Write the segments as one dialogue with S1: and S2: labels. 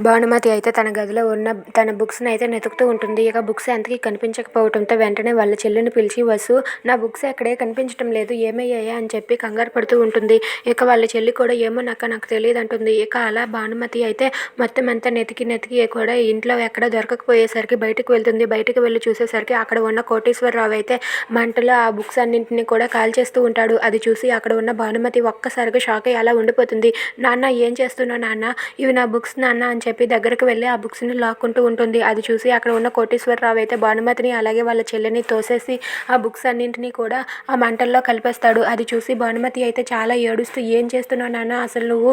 S1: భానుమతి అయితే తన గదిలో ఉన్న తన బుక్స్ని అయితే వెతుకుతూ ఉంటుంది. ఇక బుక్స్ ఎంతకి కనిపించకపోవడంతో వెంటనే వాళ్ళ చెల్లిని పిలిచి వసు నా బుక్స్ ఎక్కడే? కనిపించడం లేదు. ఏమయ్యాయా? అని చెప్పి కంగారు పడుతూ ఉంటుంది. ఇక వాళ్ళ చెల్లి కూడా ఏమో నాక నాకు తెలియదు అంటుంది ఇక అలా భానుమతి అయితే మొత్తం అంతా నెతికి నెతికి కూడా ఇంట్లో ఎక్కడ దొరకకపోయేసరికి బయటకు వెళ్తుంది. బయటకు వెళ్ళి చూసేసరికి అక్కడ ఉన్న కోటేశ్వరరావు అయితే మంటలో ఆ బుక్స్ అన్నింటినీ కూడా కాల్చేస్తూ ఉంటాడు. అది చూసి అక్కడ ఉన్న భానుమతి ఒక్కసారిగా షాక్ అయ్యి అలా ఉండిపోతుంది. నాన్న ఏం చేస్తున్నావు నాన్న? ఇవి నా బుక్స్ నాన్న అని చెప్పి దగ్గరకు వెళ్ళి ఆ బుక్స్ని లాక్కుంటూ ఉంటుంది. అది చూసి అక్కడ ఉన్న కోటేశ్వరరావు అయితే భానుమతిని అలాగే వాళ్ళ చెల్లెని తోసేసి ఆ బుక్స్ అన్నింటినీ కూడా ఆ మంటల్లో కలిపేస్తాడు. అది చూసి భానుమతి అయితే చాలా ఏడుస్తూ ఏం చేస్తున్నావు నాన్న? అసలు నువ్వు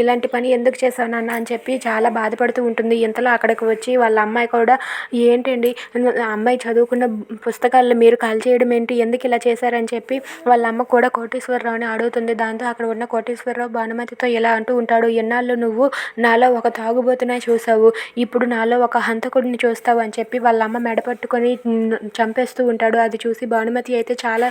S1: ఇలాంటి పని ఎందుకు చేసావు నాన్న? అని చెప్పి చాలా బాధపడుతూ ఉంటుంది. ఇంతలో అక్కడికి వచ్చి వాళ్ళ అమ్మాయి కూడా ఏంటండి? ఆ అమ్మాయి చదువుకున్న పుస్తకాలను మీరు కాల్ చేయడం ఏంటి? ఎందుకు ఇలా చేశారని చెప్పి వాళ్ళ అమ్మ కూడా కోటేశ్వరరావుని అడుగుతుంది. దాంతో అక్కడ ఉన్న కోటేశ్వరరావు భానుమతితో ఇలా అంటూ ఉంటాడు ఎన్నాళ్ళు నువ్వు నాలో ఒక తాగుబోతునే చూసావు. ఇప్పుడు నాలో ఒక హంతకుడిని చూస్తావు అని చెప్పి వాళ్ళ అమ్మ మెడ పట్టుకొని చంపేస్తూ ఉంటాడు. అది చూసి భానుమతి అయితే చాలా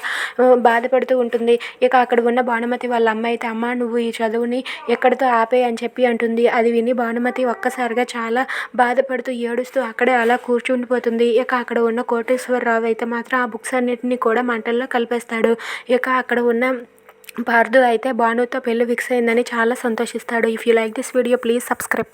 S1: బాధపడుతూ ఉంటుంది. ఇక అక్కడ ఉన్న భానుమతి వాళ్ళ అమ్మ అయితే అమ్మ నువ్వు ఈ చదువుని ఎక్కడితో ఆపే అని చెప్పి అంటుంది. అది విని భానుమతి ఒక్కసారిగా చాలా బాధపడుతూ ఏడుస్తూ అక్కడే అలా కూర్చుండిపోతుంది. ఇక అక్కడ ఉన్న కోటేశ్వరరావు అయితే మాత్రం ఆ బుక్స్ అన్నిటిని కూడా మంటల్లో కలిపేస్తాడు. ఇక అక్కడ ఉన్న పార్దు అయితే భానుతో పెళ్ళి ఫిక్స్ అయిందని చాలా సంతోషిస్తాడు. If you like this video please subscribe